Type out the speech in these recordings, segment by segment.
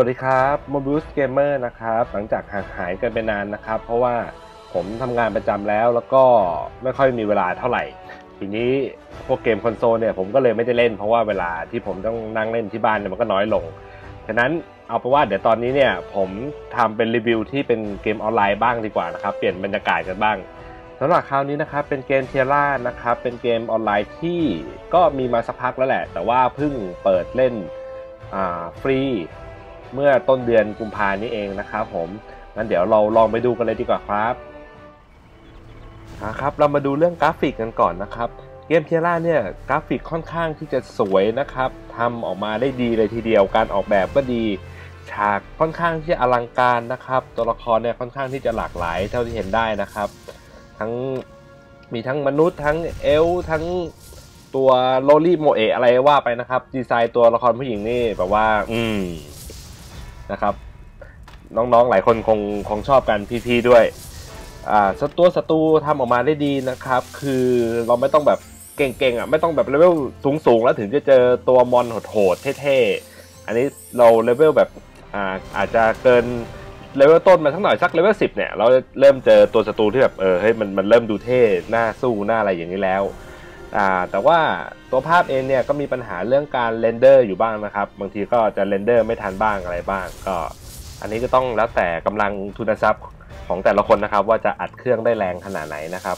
วัสดีครับ Mobius Gamer นะครับ หลังจากห่างหายกันไปนานนะครับ เพราะว่าผมทำงานประจำแล้วแล้วก็ไม่ค่อยมีเวลาเท่าไหร่ ทีนี้พวกเกมคอนโซลเนี่ยผมก็เลยไม่ได้เล่น เพราะว่าเวลาที่ผมต้องนั่งเล่นที่บ้านเนี่ยมันก็น้อยลง ฉะนั้นเอาไปนว่าเดี๋ยวตอนนี้เนี่ยผมทำเป็นรีวิวที่เป็นเกมออนไลน์บ้างดีกว่านะครับ เปลี่ยนบรรยากาศกันบ้างสำหรับคราวนี้นะครับเป็นเกมเทียร่านะครับ เป็นเกมออนไลน์ที่ก็มีมาสักพักแล้วแหละ แต่ว่าเพิ่งเปิดเล่นฟรี เมื่อต้นเดือนกุมภานี้เองนะครับผมงั้นเดี๋ยวเราลองไปดูกันเลยดีกว่าครับนะครับเรามาดูเรื่องกราฟิกกันก่อนนะครับ เกมเทียร่าเนี่ยกราฟิกค่อนข้างที่จะสวยนะครับทำออกมาได้ดีเลยทีเดียวการออกแบบก็ดี ฉากค่อนข้างที่จะอลังการนะครับ ตัวละครเนี่ยค่อนข้างที่จะหลากหลายเท่าที่เห็นได้นะครับ ทั้งมีทั้งมนุษย์ทั้งเอลทั้งตัวโลลี่โมเอะอะไรว่าไปนะครับ ดีไซน์ตัวละครผู้หญิงนี่แบบว่า อืม นะครับ น้องๆหลายคนคงคงชอบกันพี่ๆด้วยอ่าศัตรูศัตรูทำออกมาได้ดีนะครับ คือเราไม่ต้องแบบเก่งๆอะไม่ต้องแบบเลเวลสูงๆ แล้วถึงจะเจอตัวมอนโหดๆเท่ๆ อันนี้เราเลเวลแบบอ่าอาจจะเกินเลเวลต้นมาสักหน่อยสักเลเวลสิบเนี่ยเราเริ่มเจอตัวศัตรูที่แบบเออเฮ้ยมันมันเริ่มดูเท่หน้าสู้หน้าอะไรอย่างนี้แล้ว แต่ว่าตัวภาพเองเนี่ยก็มีปัญหาเรื่องการเรนเดอร์อยู่บ้างนะครับ บางทีก็จะเรนเดอร์ไม่ทันบ้างอะไรบ้าง ก็ อันนี้ก็ต้องแล้วแต่กำลังทุนทรัพย์ของแต่ละคนนะครับ ว่าจะอัดเครื่องได้แรงขนาดไหนนะครับ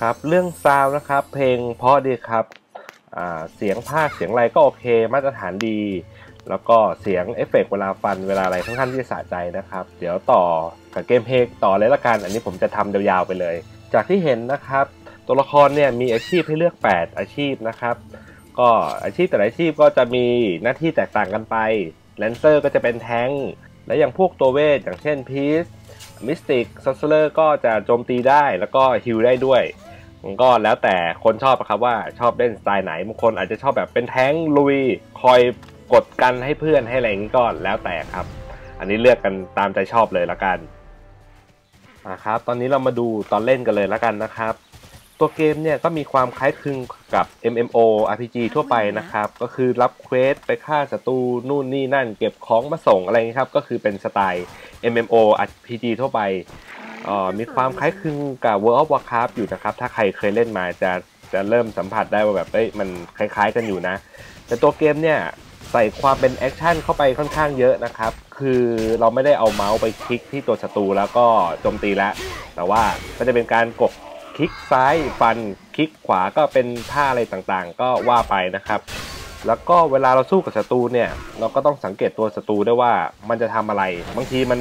ครับเรื่องซาวนะครับเพลงเพราะดีครับเสียงภาคเสียงอะไรก็โอเค มาตรฐานดี แล้วก็เสียงเอฟเฟกเวลาฟันเวลาอะไรค่อนข้างที่จะสะใจนะครับ เดี๋ยวต่อกับเกมเพลงต่อเลยละกัน อันนี้ผมจะทำยาวๆไปเลย จากที่เห็นนะครับ ตัวละครเนี่ยมีอาชีพให้เลือก 8 อาชีพนะครับ ก็อาชีพแต่ละอาชีพก็จะมีหน้าที่แตกต่างกันไปแลนเซอร์ก็จะเป็นแท้ง และอย่างพวกตัวเวท อย่างเช่นพีซมิสติกซัสเซอร์ก็จะโจมตีได้แล้วก็ฮิลได้ด้วยมันก็แล้วแต่คนชอบครับว่าชอบเล่นสไตล์ไหนบางคนอาจจะชอบแบบเป็นแท้งลุยคอยกดกันให้เพื่อนให้อะไรอย่างนี้ก็แล้วแต่ครับ อันนี้เลือกกันตามใจชอบเลยละกันนะครับ ตอนนี้เรามาดูตอนเล่นกันเลยละกันนะครับ ตัวเกมเนี่ยก็มีความคล้ายคลึงกับ MMO RPG ทั่วไปนะครับ ก็คือรับเควสไปฆ่าศัตรูนู่นนี่นั่น เก็บของมาส่งอะไรเงี้ยครับ ก็คือเป็นสไตล์ MMO RPG ทั่วไปอ่อมีความคล้ายคลึงกับ World of Warcraft อยู่นะครับ ถ้าใครเคยเล่นมาจะจะเริ่มสัมผัสได้ว่าแบบเอ้ยมันคล้ายๆกันอยู่นะ แต่ตัวเกมเนี่ยใส่ความเป็นแอคชั่นเข้าไปค่อนข้างเยอะนะครับ คือเราไม่ได้เอาเมาส์ไปคลิกที่ตัวศัตรูแล้วก็โจมตีแล้ว แต่ว่าก็จะเป็นการกด คลิกซ้ายฟันคลิกขวาก็เป็นท่าอะไรต่างๆ ก็ว่าไปนะครับ แล้วก็เวลาเราสู้กับศัตรูเนี่ย เราก็ต้องสังเกตตัวศัตรูด้วยว่ามันจะทำอะไร บางทีมัน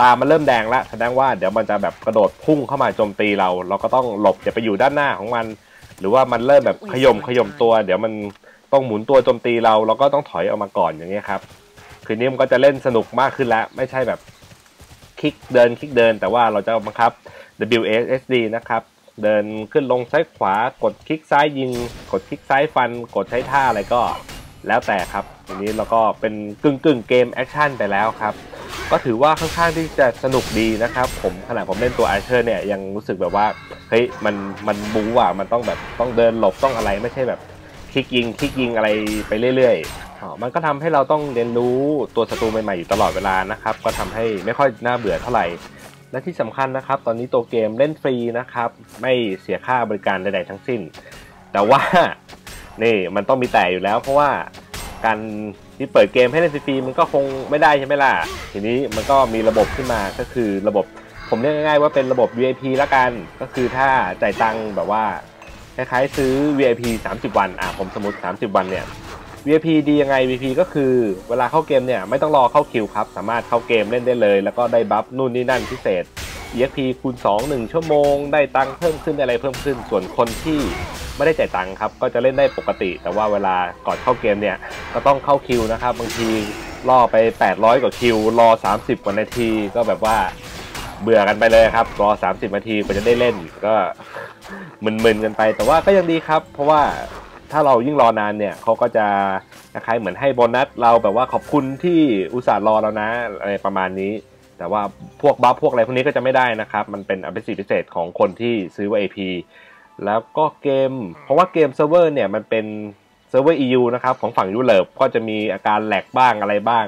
ตามันเริ่มแดงแล้วแสดงว่าเดี๋ยวมันจะแบบกระโดดพุ่งเข้ามาโจมตีเรา เราก็ต้องหลบอย่าไปอยู่ด้านหน้าของมัน หรือว่ามันเริ่มแบบขยมขยมตัว เดี๋ยวมันต้องหมุนตัวโจมตีเราเราก็ต้องถอยออกมาก่อนอย่างเงี้ยครับคืนนี้มันก็จะเล่นสนุกมากขึ้นแล้ว ไม่ใช่แบบคลิกเดินคลิกเดิน แต่ว่าเราจะบังคับ WSD นะครับ เดินขึ้นลงซ้ายขวากดคลิกซ้ายยิง กดคลิกซ้ายฟัน กดใช้ท่าอะไรก็แล้วแต่ครับทีนี้เราก็เป็นกึ่งกึ่งเกมแอคชั่นไปแล้วครับ ก็ถือว่าค่อนข้างที่จะสนุกดีนะครับ ผมขณะผมเล่นตัวอาเชอร์เนี่ยยังรู้สึกแบบว่าเฮ้ยมันมันบู๊อะมันต้องแบบต้องเดินหลบต้องอะไรไม่ใช่แบบคลิกยิงคลิกยิงอะไรไปเรื่อยๆมันก็ทำให้เราต้องเรียนรู้ตัวศัตรูใหม่ๆอยู่ตลอดเวลานะครับ ก็ทำให้ไม่ค่อยน่าเบื่อเท่าไหร่ และที่สำคัญนะครับ ตอนนี้ตัวเกมเล่นฟรีนะครับ ไม่เสียค่าบริการใดๆทั้งสิ้น แต่ว่านี่มันต้องมีแต่อยู่แล้ว เพราะว่าการที่เปิดเกมให้เล่นฟรีมันก็คงไม่ได้ใช่ไหมล่ะ ทีนี้มันก็มีระบบขึ้นมาก็คือระบบผมเรียกง่ายๆว่าเป็นระบบ VIP ละกัน ก็คือถ้าจ่ายตังค์แบบว่าคล้ายๆซื้อ VIP 30 วันอะผมสมมติ 30 วันเนี่ย VIP ดียังไง VIP ก็คือเวลาเข้าเกมเนี่ยไม่ต้องรอเข้าคิวครับ สามารถเข้าเกมเล่นได้เลย แล้วก็ได้บัฟนู่นนี่นั่นพิเศษ EXP คูณ 2 1 ชั่วโมง ได้ตังค์เพิ่มขึ้นอะไรเพิ่มขึ้น ส่วนคนที่ไม่ได้จ่ายตังค์ครับ ก็จะเล่นได้ปกติ แต่ว่าเวลาก่อนเข้าเกมเนี่ยก็ต้องเข้าคิวนะครับ บางทีล่อไป 800 กว่าคิว รอ 30 กว่านาที ก็แบบว่าเบื่อกันไปเลยครับ รอ 30 นาทีกว่าจะได้เล่น ก็มึนๆกันไป แต่ว่าก็ยังดีครับ เพราะว่า ถ้าเรายิ่งรอนานเนี่ยเขาก็จะคล้ายเหมือนให้โบนัสเราแบบว่าขอบคุณที่อุตส่าห์รอเรานะอะไรประมาณนี้ แต่ว่าพวกบัฟพวกอะไรพวกนี้ก็จะไม่ได้นะครับ มันเป็นอภิสิทธิพิเศษของคนที่ซื้อ VIP แล้วก็เกม เพราะว่าเกมเซิร์ฟเวอร์เนี่ยมันเป็นเซิร์ฟเวอร์ EU นะครับของฝั่งยุโรปก็จะมีอาการแหลกบ้างอะไรบ้าง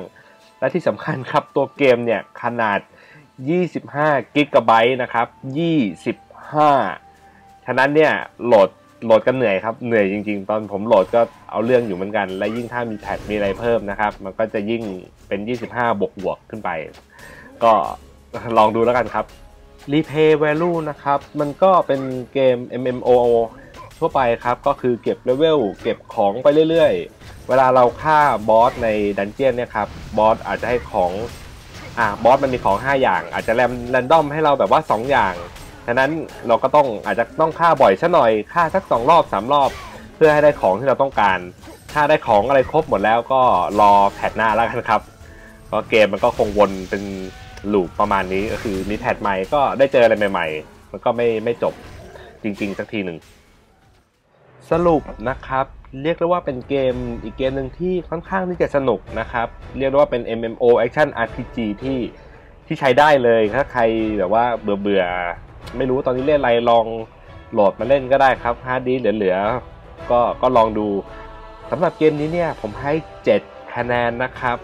และที่สำคัญครับตัวเกมเนี่ยขนาด 25กิกะไบต์นะครับ 25 ฉะนั้นเนี่ยโหลด โหลดกันเหนื่อยครับเหนื่อยจริง ๆ ตอนผมโหลดก็เอาเรื่องอยู่เหมือนกัน และยิ่งถ้ามีแพทมีอะไรเพิ่มนะครับ มันก็จะยิ่งเป็น 25 บวกบวกขึ้นไป ก็ลองดูแล้วกันครับ Repay Value นะครับ มันก็เป็นเกม MMO ทั่วไปครับ ก็คือเก็บเลเวลเก็บของไปเรื่อยๆ เวลาเราฆ่าบอสในดันเจียนเนี่ยครับบอสอาจจะให้ของอ่าบอสมันมีของ 5 อย่าง อาจจะแรมแรนดอมให้เราแบบว่า 2 อย่าง ฉะนั้นเราก็ต้องอาจจะต้องฆ่าบ่อยซะหน่อยฆ่าสัก2รอบ3รอบ เพื่อให้ได้ของที่เราต้องการ ถ้าได้ของอะไรครบหมดแล้วก็รอแพทหน้าแล้วกันครับก็เกมมันก็คงวนเป็นลูปประมาณนี้ก็คือมีแพทใหม่ก็ได้เจออะไรใหม่ ๆ มันก็ไม่ไม่จบจริงๆ สักทีหนึ่งสรุปนะครับเรียกได้ว่าเป็นเกมอีกเกมหนึ่งที่ค่อนข้างที่จะสนุกนะครับเรียกได้ว่าเป็น MMO Action RPG ที่ที่ใช้ได้เลยถ้าใครแบบว่าเบื่อเบื่อ ไม่รู้ตอนนี้เล่นอะไรลองโหลดมาเล่นก็ได้ครับฮาร์ดดีเหลือๆก็ก็ลองดูสำหรับเกมนี้เนี่ยผมให้ 7 คะแนนนะครับ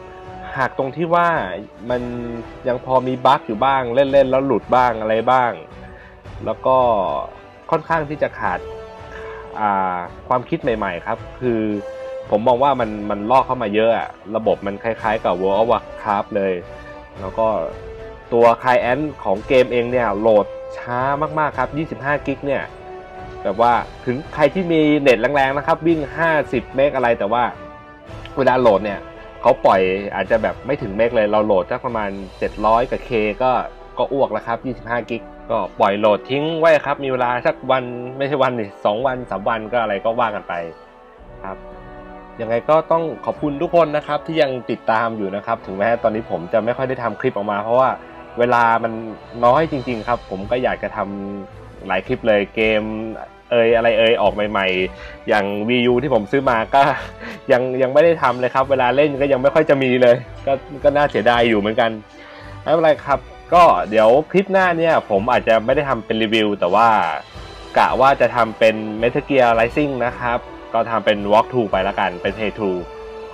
หากตรงที่ว่ามันยังพอมีบั๊กอยู่บ้างเล่นๆแล้วหลุดบ้างอะไรบ้าง แล้วก็ค่อนข้างที่จะขาดความคิดใหม่ ๆ ครับ คือผมมองว่ามันมันลอกเข้ามาเยอะอะระบบมันคล้ายๆ กับ World of Warcraft เลย แล้วก็ตัวคลายแอนของเกมเองเนี่ยโหลด ช้ามากๆครับ 25 กิกเนี่ยแบบว่าถึงใครที่มีเน็ตแรงๆนะครับ วิ่ง 50 เมกอะไรแต่ว่าเวลาโหลดเนี่ยเขาปล่อยอาจจะแบบไม่ถึงเมกเลยเราโหลดสักประมาณ 700กับ K ก็ก็อ้วกแล้วครับ 25 กิกก็ปล่อยโหลดทิ้งไว้ครับ มีเวลาสักวันไม่ใช่วันนี่สองวันสามวันก็อะไรก็ว่ากันไปครับยังไงก็ต้องขอบคุณทุกคนนะครับที่ยังติดตามอยู่นะครับ ถึงแม้ตอนนี้ผมจะไม่ค่อยได้ทำคลิปออกมา เพราะว่า เวลามันน้อยจริง ๆ ครับ ผมก็อยากจะทำหลายคลิปเลยเกมเอยอะไรเอยออกใหม่ๆ อย่าง VU ที่ผมซื้อมาก็ยังยังไม่ได้ทำเลยครับ เวลาเล่นก็ยังไม่ค่อยจะมีเลย ก็ก็น่าเสียดายอยู่เหมือนกันไม่เป็นไรครับ ก็เดี๋ยวคลิปหน้าเนี่ย ผมอาจจะไม่ได้ทำเป็นรีวิว แต่ว่ากะว่าจะทำเป็น Metal Gear Rising นะครับ ก็ทำเป็น Walk to ไปแล้วกันเป็น Play to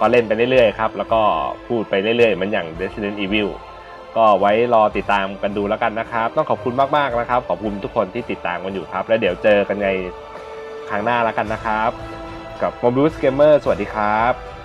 ก็เล่นไปเรื่อยๆครับ แล้วก็พูดไปเรื่อยๆเหมือนอย่าง Resident Evil ก็ไว้รอติดตามกันดูแล้วกันนะครับ ต้องขอบคุณมากๆนะครับ ขอบคุณทุกคนที่ติดตามกันอยู่ครับ แล้วเดี๋ยวเจอกันในครั้งหน้าแล้วกันนะครับ กับ m o b i l e Gamer สวัสดีครับ